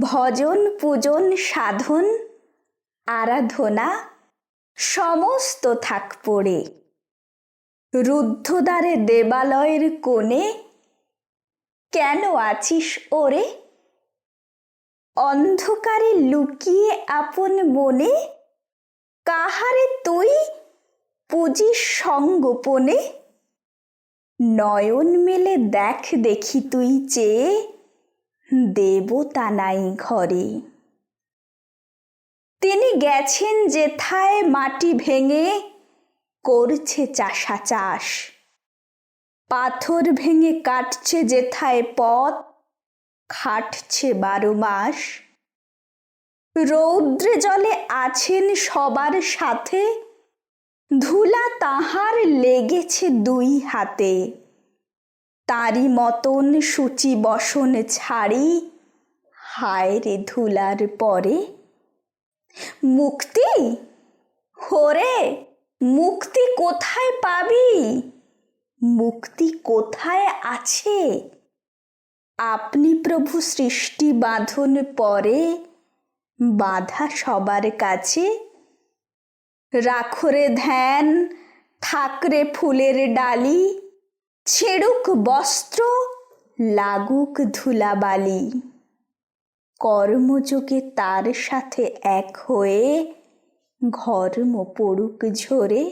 ভজন, পূজন, সাধন, আরাধনা, সমস্ত থাক পড়ে। রুদ্ধদ্বারে দেবালয়ের কোণে কেন আছিস ওরে? অন্ধকারে লুকিয়ে আপন মনে কাহারে তুই পুজিস সঙ্গোপনে? নয়ন মেলে দেখ দেখি তুই চেয়ে দেবতা নাই ঘরে। তিনি গেছেন যেথায় মাটি ভেঙে, করছে চাষা চাষ। পাথর ভেঙে কাটছে যেথায় পথ, খাটছে বারো মাস। রৌদ্রে জলে আছেন সবার সাথে, ধুলা তাহার লেগেছে দুই হাতে। তারই মতন সূচি বসন ছাড়ি, হায় রে ধুলার পরে। মুক্তি? হরে মুক্তি কোথায় পাবি? মুক্তি কোথায় আছে? আপনি প্রভু সৃষ্টি বাঁধন পরে, বাধা সবার কাছে। রাখরে ধ্যান থাকরে ফুলের ডালি ছেড়ুক বস্ত্র লাগুক ধুলাবালি। কর্মযোগে তার সাথে এক হয়ে ঘর্ম পড়ুক ঝরে।